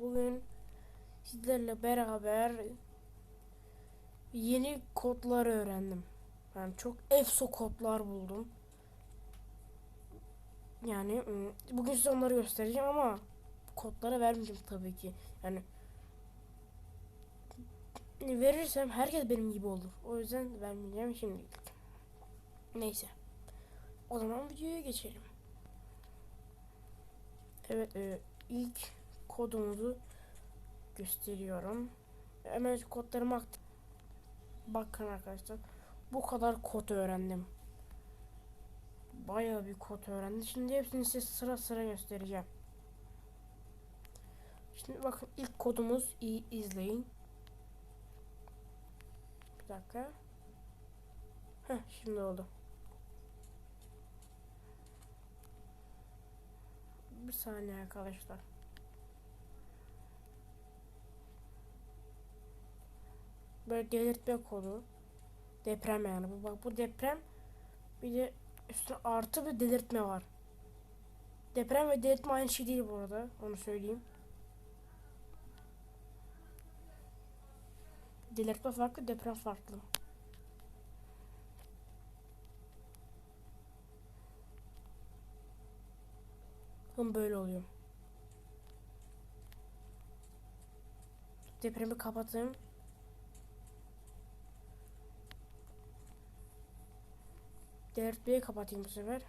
Bugün sizlerle beraber yeni kodları öğrendim. Yani çok efso kodlar buldum. Yani ım, bugün size onları göstereceğim ama kodları vermeyeceğim tabii ki. Yani verirsem herkes benim gibi olur. O yüzden vermeyeceğim şimdilik. Neyse. O zaman videoya geçelim. Evet, e, ilk kodumuzu gösteriyorum. Hemen kodlarımı aktif. Bakın arkadaşlar. Bu kadar kod öğrendim. Bayağı bir kod öğrendim. Şimdi hepsini size sıra sıra göstereceğim. Şimdi bakın ilk kodumuz iyi izleyin. Bir dakika. Heh, şimdi oldu. Bir saniye arkadaşlar. Böyle delirtme kodu. Deprem yani. Bu bak bu deprem bir de üstüne artı bir delirtme var. Deprem ve delirtme aynı şey değil bu arada. Onu söyleyeyim. Delirtme farklı, deprem farklı. Bakın böyle oluyor. Depremi kapatayım. Delirtmeyi kapatayım bu sefer.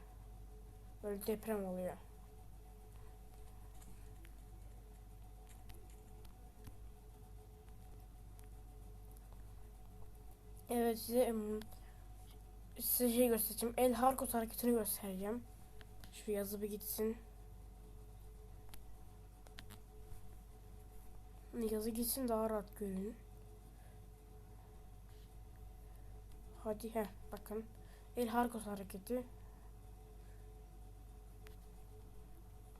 Böyle deprem oluyor. Evet size size şey göstereceğim. El Harkos hareketini göstereceğim. Şu yazı bir gitsin. Yazı gitsin daha rahat görün. Hadi he bakın. El Harkos hareketi.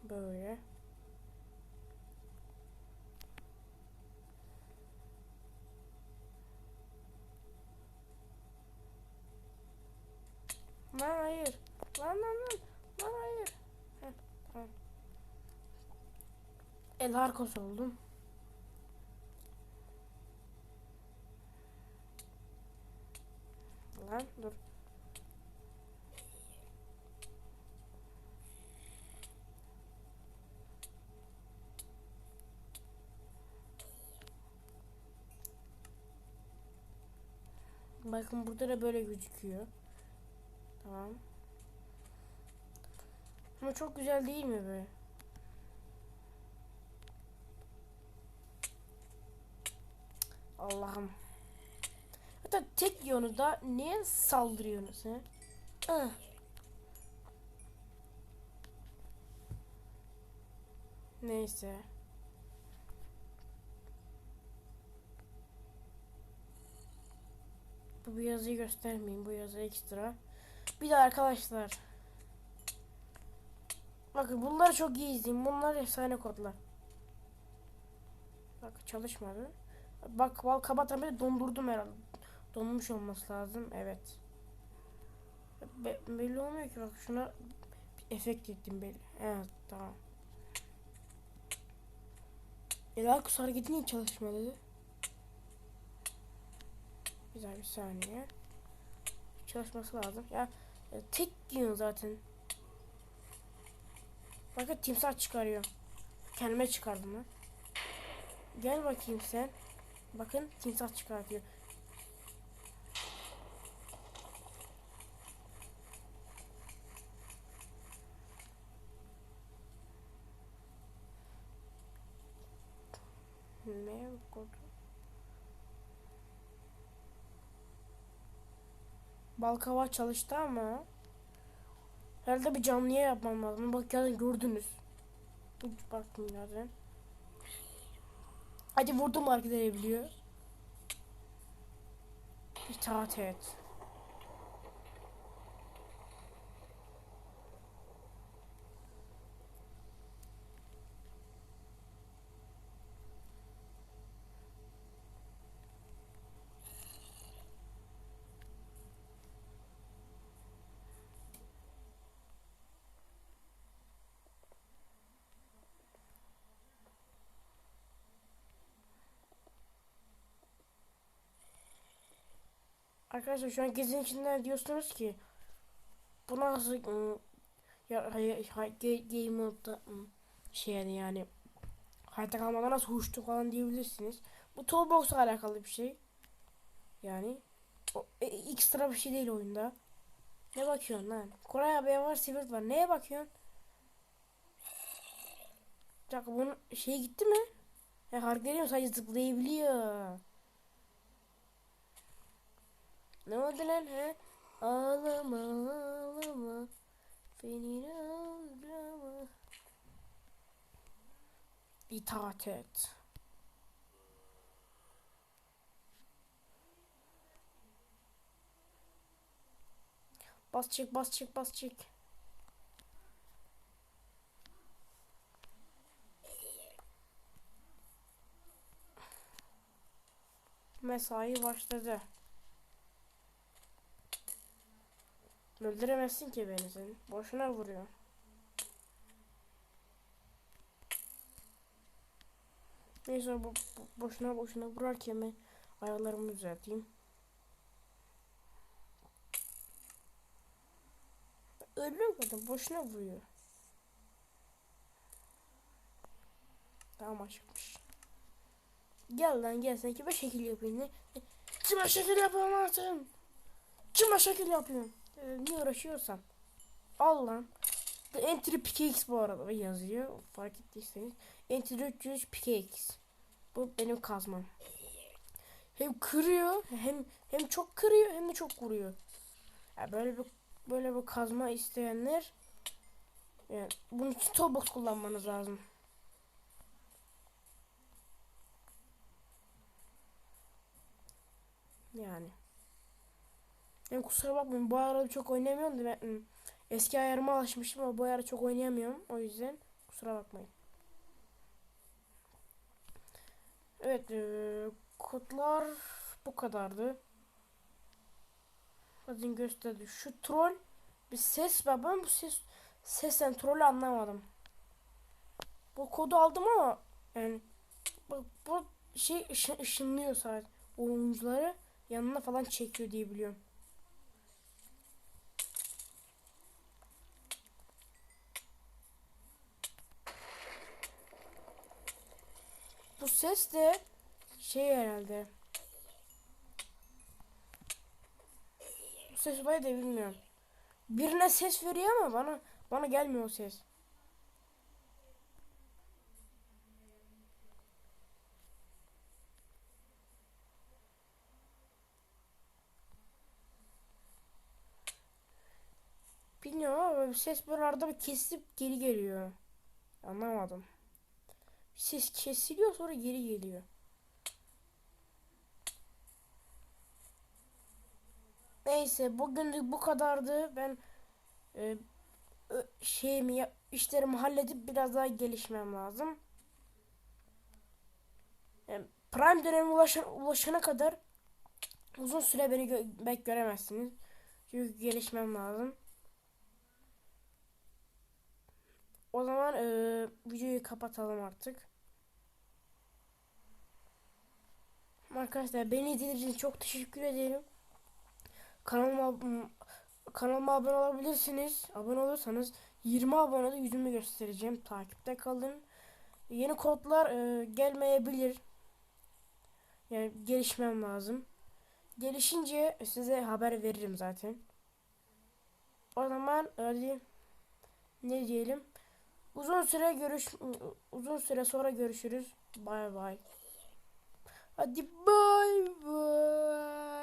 Böyle. Lan hayır. Lan lan lan. Lan hayır. Heh, tamam. El Harkos oldum. Lan dur. Bakın burada da böyle gözüküyor. Tamam. Ama çok güzel değil mi be? Allah'ım. Hatta tek yönü da niye saldırıyorsunuz he? Ah. Neyse. Bu yazıyı göstermeyeyim. Bu yazı ekstra. Bir de arkadaşlar. Bakın bunları çok iyi izleyin. Bunlar efsane kodlar. Bak çalışmadı. Bak bal kabatan bile dondurdum herhalde. Donmuş olması lazım. Evet. Be belli olmuyor ki bak şuna efekt ettim belli. Evet tamam. Elakus hareketi niye çalışmadı? Güzel bir saniye. Çalışması lazım. Ya e, tek yön zaten. Bakın timsah çıkarıyor. Kendime çıkardım lan. Gel bakayım sen. Bakın timsah çıkartıyor. Ne kodu? Balkava çalıştı ama herhalde bir canlıya yapmam lazım. Bak yani gördünüz. Baktım zaten. Hadi vurdum hareket edebiliyor. İtaat et. Arkadaşlar şu an gezinin içinden diyorsunuz ki bu nasıl ım, ya hay, hay, ge- game mode'da ım, şey yani yani hayatta kalmadan nasıl uçtu falan diyebilirsiniz. Bu Toolbox'la alakalı bir şey. Yani o, e, ekstra bir şey değil oyunda. Ne bakıyorsun lan? Koray abi var, Sivert var. Neye bakıyorsun? Bir dakika bunun şey gitti mi? Ya hareket ediyor sadece zıplayabiliyor. Oldu lan he? Ağlama ağlama Beni ağlama İtaat et. Bas çık bas çık bas çık. Mesai başladı. Öldüremezsin ki beni sen. Boşuna vuruyor. Neyse bu- boşuna boşuna vurarken ben ayarlarımı düzelteyim. Ölüyor kadın boşuna vuruyor. Tamam aşıkmış. Gel lan gel sen kime şekil yapayım ne? Kime şekil yapamazsın? Kime şekil yapıyorsun? Ee, niye uğraşıyorsan? Al lan. Entry PKX bu arada yazıyor. Fark ettiyseniz. Entry 303 PKX. Bu benim kazmam. Hem kırıyor hem hem çok kırıyor hem de çok vuruyor. Ya böyle bir böyle bir kazma isteyenler yani bunun için toolbox kullanmanız lazım. Yani. Ben kusura bakmayın bu arada çok oynamıyorum da ben eski ayarıma alışmıştım ama bu ara çok oynayamıyorum. O yüzden kusura bakmayın. Evet eee, kodlar bu kadardı. Hadi gösterdi. Şu troll bir ses var. Ben bu ses sesten trollü anlamadım. Bu kodu aldım ama yani bu, bu şey ışın, ışınlıyor sadece oyuncuları yanına falan çekiyor diye biliyorum. Bu ses de şey herhalde. Ses olayı da bilmiyorum. Birine ses veriyor ama bana bana gelmiyor o ses. Bilmiyorum ama bir ses böyle arada bir kesip geri geliyor. Anlamadım. Ses kesiliyor sonra geri geliyor. Neyse bugünlük bu kadardı. Ben e, şeyimi işlerimi halledip biraz daha gelişmem lazım. Yani Prime dönemi ulaşan, ulaşana kadar uzun süre beni gö belki göremezsiniz. Çünkü gelişmem lazım. O zaman e, videoyu kapatalım artık. Arkadaşlar beni izlediğiniz için çok teşekkür ederim. Kanalıma kanalıma abone olabilirsiniz. Abone olursanız 20 abonede yüzümü göstereceğim. Takipte kalın. Yeni kodlar e, gelmeyebilir. Yani gelişmem lazım. Gelişince size haber veririm zaten. O zaman hadi ne diyelim? Uzun süre görüş uzun süre sonra görüşürüz. Bay bay. Hadi bay bay.